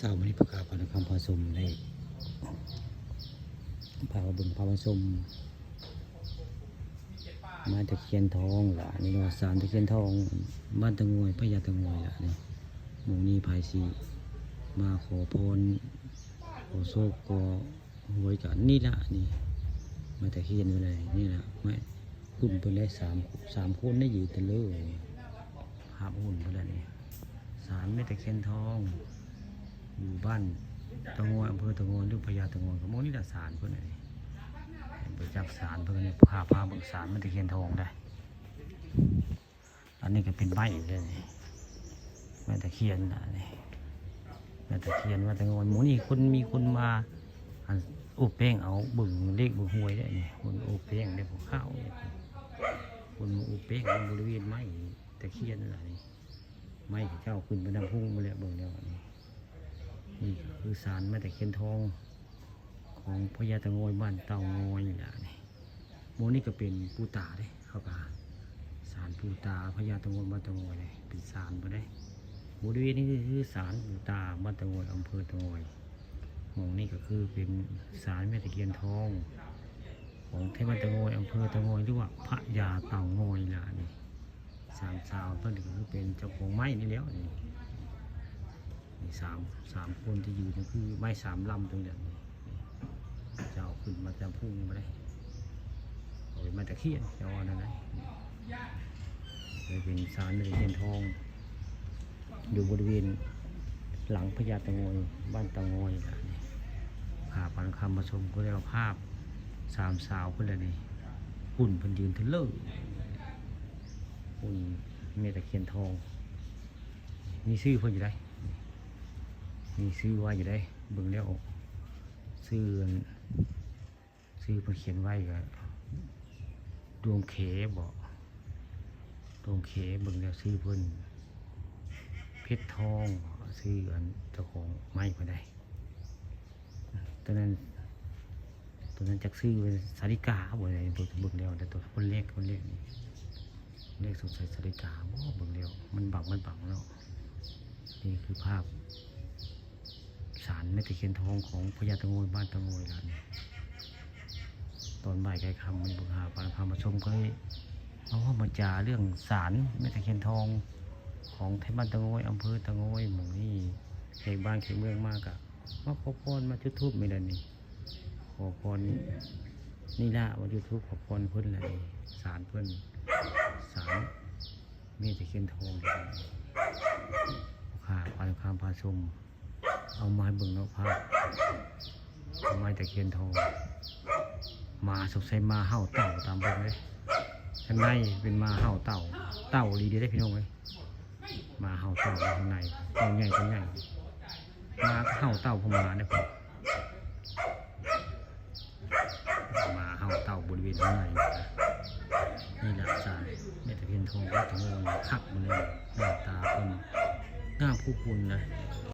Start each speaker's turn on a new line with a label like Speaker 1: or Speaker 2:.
Speaker 1: สาวมันนี้ประกาศพาคำผสมได้พาเบึงพาผสมมาตะเคียนทองล่ะนี่เนาะสารตะเคียนทองบ้านตะงวยพญาตะงวยล่ะนี่หมู่นี้ภายสีมาขอพรขอโชคขอหวยกันนี่ละนี่มาตะเคียนไปเลยนี่ละไม่หุ่นไปเลยสามสามคนได้อยู่แต่เลยภาพหุ่นไปเลยนี่สารไม่ตะเคียนทอง อยู่บ้านตะงอยอำเภอตะงอยหรือพญาตะงอยกับโมนี่ละสารเพื่อนนี่ไปจับสารเพื่อนนี่พาพาเบิกสารมันตะเคียนทองได้ อันนี้ก็เป็นใบเลยนี่แม่ตะเคียนนะนี่แม่ตะเคียนว่าตะงอยหมูนี่คนมีคนมาอันอุบเป้งเอาบึงเลขบึงหวยได้นี่คนอุบเป้งได้ผมข้าวเนี่ยคนมาอุบเป้งบริเวณไม้ตะเคียนอะไรไม่เจ้าขึ้นไปนำพุ่งมาแล้วเบิ่งแล้วนี่ นี่คือสารแม่ตะเคียนทอง ของพญาตะงอยบ้านเตางอยนี่แหละนี่โมนี่ก็เป็นปูตาเด้เขาก็สารปูตาพญาตะงอยบ้านตะงอยเลยเป็นสารมาได้บริเวณนี้คือสารปูตาบ้านตะงอยอำเภอตะงอยมองนี่ก็คือเป็นสารแม่ตะเคียนทอง ของเทพบ้านตะงอยอำเภอตะงอยหรือว่าพระยาเตางอยล่ะนี่สามสาวเพิ่นก็คือเป็นเจ้าของไม้นี่แล้วนี่ มีสามสามคนที่อยู่นี่คือไม้สามลำตรงเนี้ยนี่เจ้าขึ้นมาจะพุ่งมาเลยเอาไปมาตะเคียนเจ้อนนั้นะเลยเป็นสารเลยเป็นทอง อยู่บริเวณหลังพญาเตงอยบ้านตงอยนะนี่ภาพปันคำมาชมก็ได้เอาภาพสามสาวเพื่อนเลยนี่หุ่นพิ่นยืนเทเลอร์หุ่นเมตะเคียนทอง มีชื่อเพิ่นอยู่ได้ มีซื้อไว้อยู่ได้เบิ่งแล้วซื้ออันซื้อเพิ่นเขียนไว้ก็ดวงเขบอกดวงเขเบิ่งแล้วซื้อเพิ่นเพชรทองซื้ออันเจ้าของไม้เพิ่นได้ตอนนั้นตัวนั้นจักซื้อเป็นสาริกาบ่ได้เบิ่งเบิ่งแล้วแต่ตัวคนเลขคนเลขนี่เลขสงสัยสาริกาบ่เบิ่งแล้วมันบังมันบังแล้วนี่คือภาพ สารแม่ตะเคียนทองของพญาตะโงยบ้านตะโงยแล้วนี่ตอนบ่ายไกลคำมันบุหาปานพามาชมก็เลยเอาว่ามาจาเรื่องสารแม่ตะเคียนทองของไทยบ้านตะโงยอำเภอตะโงยหมู่นี่เขตบ้านเขตเมืองมากอะมาขอพรมาจุดทูบไม่ได้นี่ขอพรนี่ละมาจุดทูบขอพรเพิ่อนเลยสารเพิ่อนสารแม่ตะเคียนทองค่ะปานคำพาชม เอาไม้เบิ่งนาะภาเอาไม้ตะเคียนทองมาสงสัยมาเห่าเต่าตามเบิ่งเลยข้างในเป็นมาเห่าเต่า เต่าดีเดีได้พี่น้องเลยมาเห่าเต่าข้างในตัวใหญ่ตัวใหญ่มาเห่าเต่าพอมาเนี่ยผมมาเห่าเต่าบริเวณข้างในนี่แหละสารเมตะเคียนทองก็ถึงเลยคักมาเลยหน้าตาคนงามคู่คุณนะ